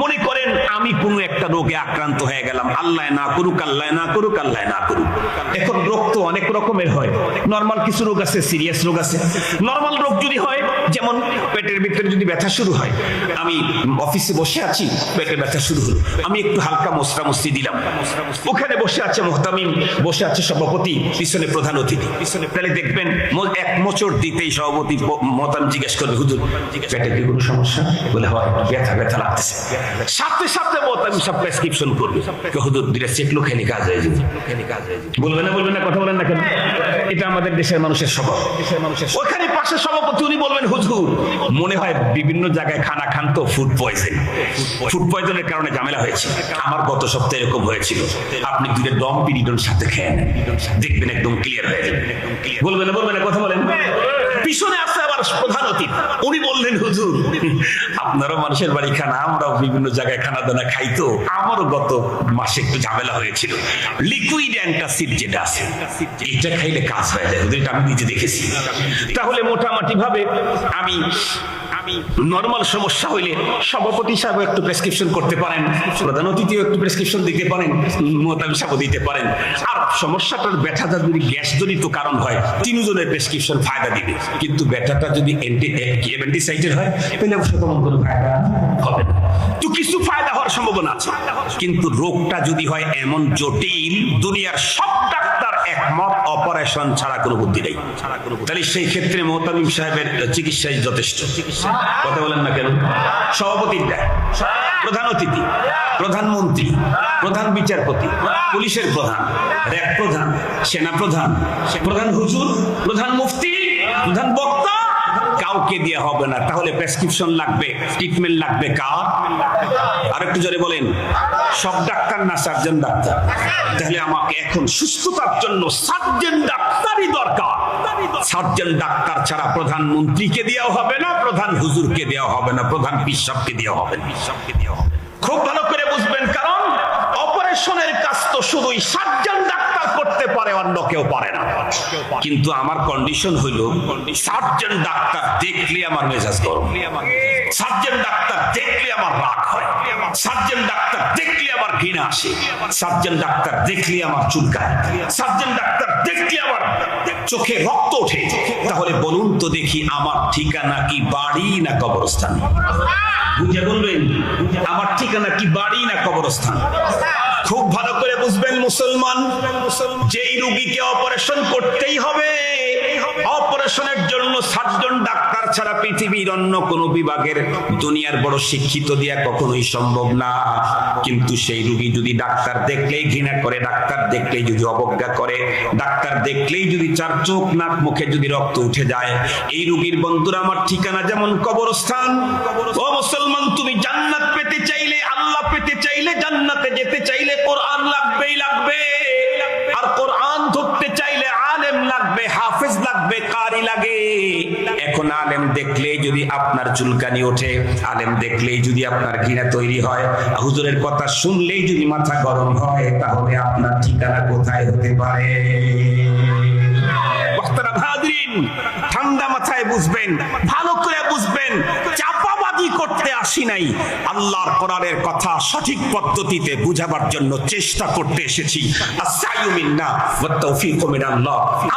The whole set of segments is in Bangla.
মনে করেন আমি কোনো একটা রোগে আক্রান্ত হয়ে গেলাম। আল্লাহ না করুক, আল্লাহ না করুক, আল্লাহ না করুক। এখন রোগ তো অনেক রকমের হয়। নর্মাল কিছু রোগ আছে সিরিয়াস রোগ আছে। নর্মাল রোগ যদি হয়, যেমন পেটের ভিতরে যদি ব্যথা শুরু হয়, আমি অফিসে বসে আছি, পেটের ব্যথা শুরু হলো। আমি একটু হালকা মশরা মস্তি দিলাম। ওখানে বসে আছে মোহতামিম, বসে আছে সভাপতি, পিছনে প্রধান অতিথি। পিছনে তাহলে দেখবেন এক মোচড় দিতেই সভাপতি মোহতামিম জিজ্ঞেস করবে, হুজুর পেটে কি কোনো সমস্যা? বলে, হয় ব্যথা ব্যথা লাগতেছে। সাথে সাথে মোহতামিম সব প্রেসক্রিপশন করবে। কে হুজুর দিলে চেকলো খেলে কাজ হয়ে যাবে। বলবে না বলবেন না কথা বলেন না কেন? এটা আমাদের দেশের মানুষের স্বভাব। দেশের মানুষের ওখানে পাশে সভাপতি উনি বলবেন হুজুর মনে হয় বিভিন্ন জায়গায় খানা খান তো ফুড পয়জন ফুড পয়জনের কারণে ঝামেলা হয়েছে। আমার গত সপ্তাহে এরকম হয়েছিল। আপনি দুটো দম পিরিডন সাথে খেয়ে নেন দেখবেন একদম ক্লিয়ার হয়ে যাবে। বলবেন না বলবেন না কথা বলেন। পিছনে আছে আবার প্রধান অতিথি। আপনারও মানুষের বাড়ি খান, আমরাও বিভিন্ন জায়গায় খানা দানা খাইতো আমারও গত মাসে একটু ঝামেলা হয়েছিল। লিকুইড অ্যান্টাসিড যেটা আছে এটা খাইলে কাজ হয়ে যায়। ওদের আমি নিজে দেখেছি। তাহলে মোটামুটি ভাবে আমি আমি নর্মাল সমস্যা হইলে সভাপতি সাহেব একটু প্রেসক্রিপশন করতে পারেন, প্রধান অতিথিও একটু প্রেসক্রিপশন দিতে পারেন মোতাবিন সাহেব দিতে পারেন। আর সমস্যাটার ব্যথাটা যদি গ্যাস জনিত কারণ হয়, তিনজনের প্রেসক্রিপশন ফায়দা দিবে। কিন্তু ব্যথাটা যদি অ্যান্টিসাইটের হয়, তাহলে অবশ্য তেমন কোনো ফায়দা হবে না। তো কিছু ফায়দা হওয়ার সম্ভাবনা আছে। কিন্তু রোগটা যদি হয় এমন জটিল, দুনিয়ার সব ডাক্তার একমত অপারেশন ছাড়া কোনো বুদ্ধি নেই। তাহলে সেই ক্ষেত্রে মোহতামিম সাহেবের চিকিৎসাই যথেষ্ট। কথা বলেন না কেন? সভাপতির প্রধান অতিথি প্রধানমন্ত্রী প্রধান বিচারপতি, পুলিশের প্রধান, র্যাব প্রধান, সেনা প্রধান প্রধান হুজুর, প্রধান মুফতি, প্রধান বক্তা কাউকে দিয়ে হবে না। তাহলে প্রেসক্রিপশন লাগবে ট্রিটমেন্ট লাগবে কার? আর একটু জোরে বলেন, সব ডাক্তার না সার্জন ডাক্তার? তাহলে আমাকে এখন সুস্থতার জন্য সার্জন ডাক্তারই দরকার। সার্জন ডাক্তার ছাড়া প্রধানমন্ত্রীকে দেওয়া হবে না, প্রধান হুজুরকে দেওয়া হবে না, প্রধান পিসাবকে দেওয়া হবে পিসাবকে দেওয়া হবে খুব ভালো করে বুঝবেন, কারণ অপারেশনের কাজ তো শুধুই সার্জন ডাক্তার করতে পারে, অন্য কেউ পারে না। কিন্তু আমার কন্ডিশন হইল সার্জন ডাক্তার দেখলে আমার মেজাজ গরম। সার্জন ডাক্তার দেখলে আমার রাগ হয়। সার্জন ডাক্তার দেখলে আমার ঘৃণা আসে। সার্জন ডাক্তার দেখলে আমার চুলকায় সার্জন ডাক্তার দেখলে আমার চোখে রক্ত ওঠে। তাহলে বলুন তো দেখি আমার ঠিকানা কি বাড়ি না কবরস্থান? বুঝে বলবেন? আমার ঠিকানা কি বাড়ি না কবরস্থান? খুব ভালো করে বুঝবেন মুসলমান, যেই রুগীকে অপারেশন করতেই হবে, অপারেশনের জন্য সাতজন ডাক্তার ছাড়া পৃথিবীর অন্য কোনো বিভাগের দুনিয়ার বড় শিক্ষিত দিয়া কখনোই সম্ভব না। কিন্তু সেই রুগী যদি ডাক্তার দেখলেই ঘৃণা করে, ডাক্তার দেখলেই যদি অবজ্ঞা করে, ডাক্তার দেখলেই যদি চার চোখ নাক মুখে যদি রক্ত উঠে যায়, এই রুগীর বন্ধুরা আমার ঠিকানা যেমন কবরস্থান, ও মুসলমান, তুমি জান্নাত আল্লাহ পেতে চাইলে জান্নাতে যেতে চাইলে কোরআন লাগবেই লাগবে। আর কোরআন ধরতে চাইলে আলেম লাগবে, হাফেজ লাগবে, কারি লাগে। এখন আলেম দেখলেই যদি আপনার চুলকানি ওঠে, আলেম দেখলেই যদি আপনার ঘৃণা তৈরি হয়, হুজুরের কথা শুনলেই যদি মাথা গরম হয়, তাহলে আপনার ঠিকানা কোথায় হতে পারে? বক্তারা ভাদ্রিন ঠান্ডা মাথায় বুঝবেন, ভালো করে বুঝবেন চাপাবাদি করতে আসি নাই। আল্লাহর কোরআনের কথা সঠিক পদ্ধতিতে বুঝাবার জন্য চেষ্টা করতে এসেছি।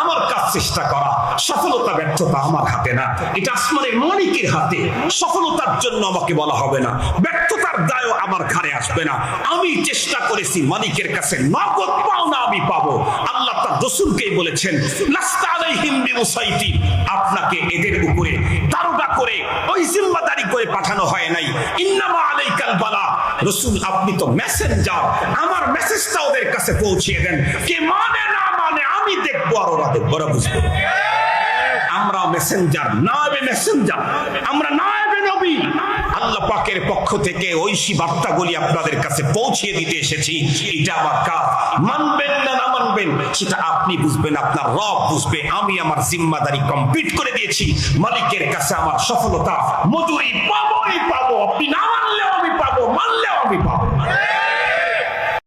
আমার কাজ চেষ্টা করা, সফলতা, ব্যর্থতা আমার হাতে না। এটা আসমানের মালিকের হাতে। সফলতার জন্য আমাকে বলা হবে না। ব্যর্থতার দায়ও আমার ঘাড়ে আসবে না। আমি চেষ্টা করেছি মালিকের কাছে নগদ পাওনা আমি পাবো। রসুলকেই বলেছেন আপনাকে এদের উপরে দারোগা করে, ওই জিম্মাদারি করে পাঠানো হয় নাই। ইন্নামা আলাইকাল বালা। রসুল, আপনি তো মেসেঞ্জার আমার মেসেজটা ওদের কাছে পৌঁছিয়ে দেন। কে মানে না মানে আমি দেখব আর ওরা দেখব, ওরা বুঝব। আমরা মেসেঞ্জার নাবে মেসেঞ্জার আমরা নাবে নবী। আল্লাহ পাকের পক্ষ থেকে ঐশী বার্তাগুলি আপনাদের কাছে পৌঁছিয়ে দিতে এসেছি। এটা আমার কাজ। মানবেন না না মানবেন, সেটা আপনি বুঝবেন, আপনার রব বুঝবে। আমি আমার জিম্মাদারি কমপ্লিট করে দিয়েছি। মালিকের কাছে আমার সফলতা মজুরি পাবোই পাবো। আপনি না মানলেও আমি পাবো, মানলেও আমি পাবো।